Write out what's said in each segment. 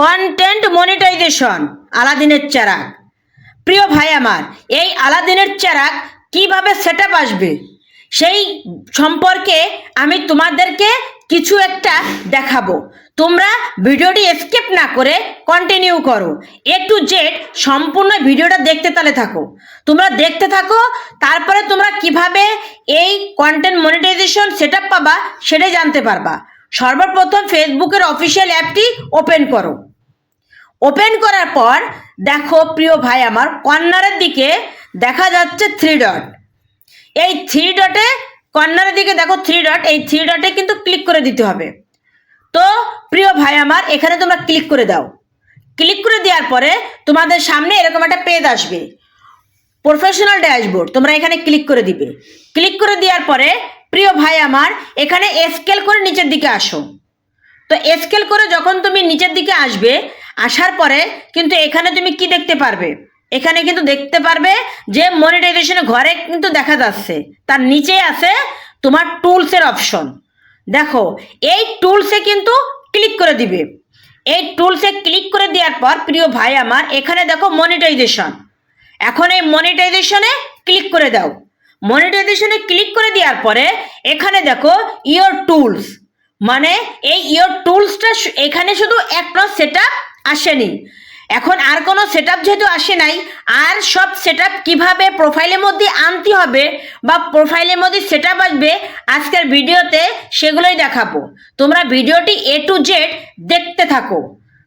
Content monetization আলাদিনের চারাক। প্রিয় ভাই আমার, এই আলাদিনের চারাক কীভাবে সেট আসবে? সেই সম্পর্কে আমি তোমাদেরকে কিছু একটা দেখাবো। তোমরা ভিডিওটি স্কিপ না করে কন্টিনিউ করো। এ টু জেড সম্পূর্ণ ভিডিওটা দেখতে তাহলে থাকো। তোমরা দেখতে থাকো, তারপরে তোমরা কীভাবে এই কন্টেন্ট মনিটাইজেশন সেট পাবা সেটাই জানতে পারবা। সর্বপ্রথম ফেসবুকের অফিসিয়াল অ্যাপটি ওপেন করো। ওপেন করার পর, দেখো প্রিয় ভাই আমার, কর্নারের দিকে দেখা যাচ্ছে থ্রি ডট এই থ্রি ডটে কর্নারের দিকে দেখো থ্রি ডট এই থ্রি ডটে কিন্তু ক্লিক করে দিতে হবে। তো, প্রিয় ভাই আমার, এখানে তোমরা ক্লিক করে দাও। ক্লিক করে দেওয়ার পরে, তোমাদের সামনে এরকম একটা পেজ আসবে। প্রফেশনাল ড্যাশবোর্ড তোমরা এখানে ক্লিক করে দিবে। ক্লিক করে দেওয়ার পরে, প্রিয় ভাই আমার, এখানে স্কেল করে নিচের দিকে আসো। তো স্কেল করে যখন তুমি নিচের দিকে আসবে আসার পরে কিন্তু এখানে তুমি কি দেখতে পারবে? এখানে কিন্তু দেখতে পারবে যে মনিটাইজেশনের ঘরে কিন্তু দেখা যাচ্ছে। তার নিচে আছে তোমার টুলসের অপশন দেখো, এই টুলসে কিন্তু ক্লিক করে দিবে। এই টুলসে ক্লিক করে দেওয়ার পর প্রিয় ভাই আমার, এখানে দেখো মনিটাইজেশন এখন এই মনিটাইজেশনে ক্লিক করে দাও। মনিটাইজেশনে ক্লিক করে দেওয়ার পরে এখানে দেখো ইয়োর টুলস মানে এই ইয়োর টুলসটা এখানে শুধু একটা সেট আসেনি। এখন আর কোনো সেট আপ যেহেতু আসে নাই, আর সব সেট কীভাবে প্রোফাইলের মধ্যে আনতে হবে বা প্রোফাইলের মধ্যে সেট আপ আসবে, আজকের ভিডিওতে সেগুলোই দেখাবো। তোমরা ভিডিওটি এ টু জেড দেখতে থাকো।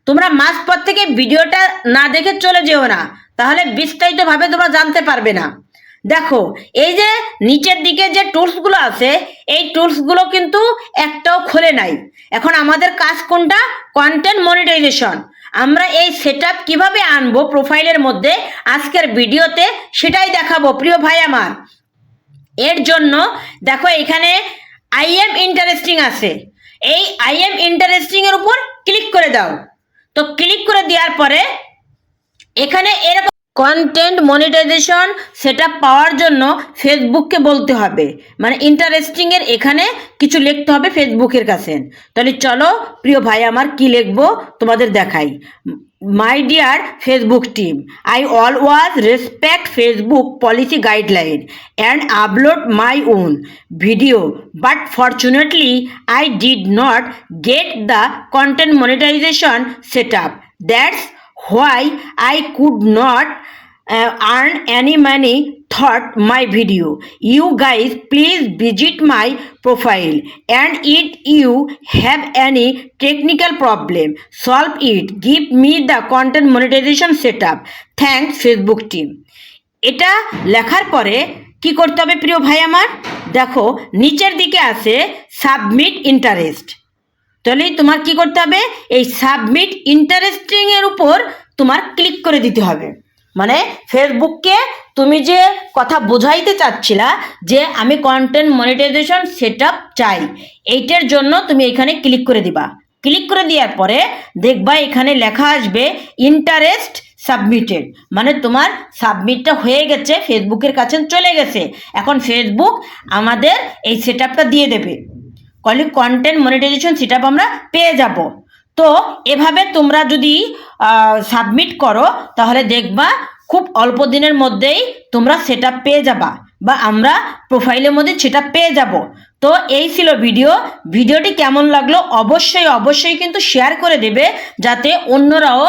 তোমরা মাঝপথ থেকে ভিডিওটা না দেখে চলে যেও না, তাহলে বিস্তারিতভাবে তোমরা জানতে পারবে না। দেখো, এই যে নিচের দিকে যে টুলসগুলো আছে, এই টুলসগুলো কিন্তু একটাও খোলে নাই। এখন আমাদের কাজ কোনটা? কন্টেন্ট মনিটাইজেশন আমরা এই সেট কীভাবে আনব প্রোফাইলের মধ্যে আজকের ভিডিওতে সেটাই দেখাবো, প্রিয় ভাই আমার। এর জন্য দেখো এখানে আই এম ইন্টারেস্টিং আছে। এই আই এম ইন্টারেস্টিং এর উপর ক্লিক করে দাও। তো ক্লিক করে দেওয়ার পরে এখানে এরকম কন্টেন্ট মনিটাইজেশন সেটা পাওয়ার জন্য ফেসবুককে বলতে হবে। মানে ইন্টারেস্টিং এর এখানে কিছু লিখতে হবে ফেসবুকের কাছে। তাহলে চলো, প্রিয় ভাই, আমার কি লিখব তোমাদের দেখাই। My dear Facebook team I always respect Facebook policy guideline and upload my own video but fortunately I did not get the content monetization set up that's why I could not uh, earn any money thought my video. You guys please visit my profile and if you have any technical problem solve it. Give me the content monetization setup. Thanks Facebook team. এটা লেখার পরে কি করতে হবে প্রিয় ভাই আমার দেখো নিচের দিকে আছে সাবমিট ইন্টারেস্ট তাহলে তোমার কি করতে হবে? এই সাবমিট ইন্টারেস্টিং এর উপর তোমার ক্লিক করে দিতে হবে। মানে ফেসবুককে তুমি যে কথা বোঝাইতে চাচ্ছিলা, যে আমি কন্টেন্ট মনিটাইজেশন সেট চাই, এইটার জন্য তুমি এখানে ক্লিক করে দিবা। ক্লিক করে দেওয়ার পরে দেখবা এখানে লেখা আসবে ইন্টারেস্ট সাবমিটেড মানে তোমার সাবমিটটা হয়ে গেছে ফেসবুকের কাছে চলে গেছে। এখন ফেসবুক আমাদের এই সেট দিয়ে দেবে। কলি কন্টেন্ট মনিটাইজেশন সেট আমরা পেয়ে যাব। তো এভাবে তোমরা যদি সাবমিট করো, তাহলে দেখবা খুব অল্প দিনের মধ্যেই তোমরা সেটা পেয়ে যাবা বা আমরা প্রোফাইলের মধ্যে সেটা পেয়ে যাব। তো এই ছিল ভিডিও ভিডিওটি কেমন লাগল অবশ্যই অবশ্যই কিন্তু শেয়ার করে দেবে যাতে অন্যরাও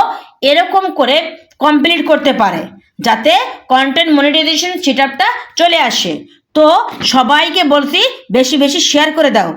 এরকম করে কমপ্লিট করতে পারে, যাতে কন্টেন্ট মনিটাইজেশন সেট চলে আসে। তো সবাইকে বলছি, বেশি বেশি শেয়ার করে দাও।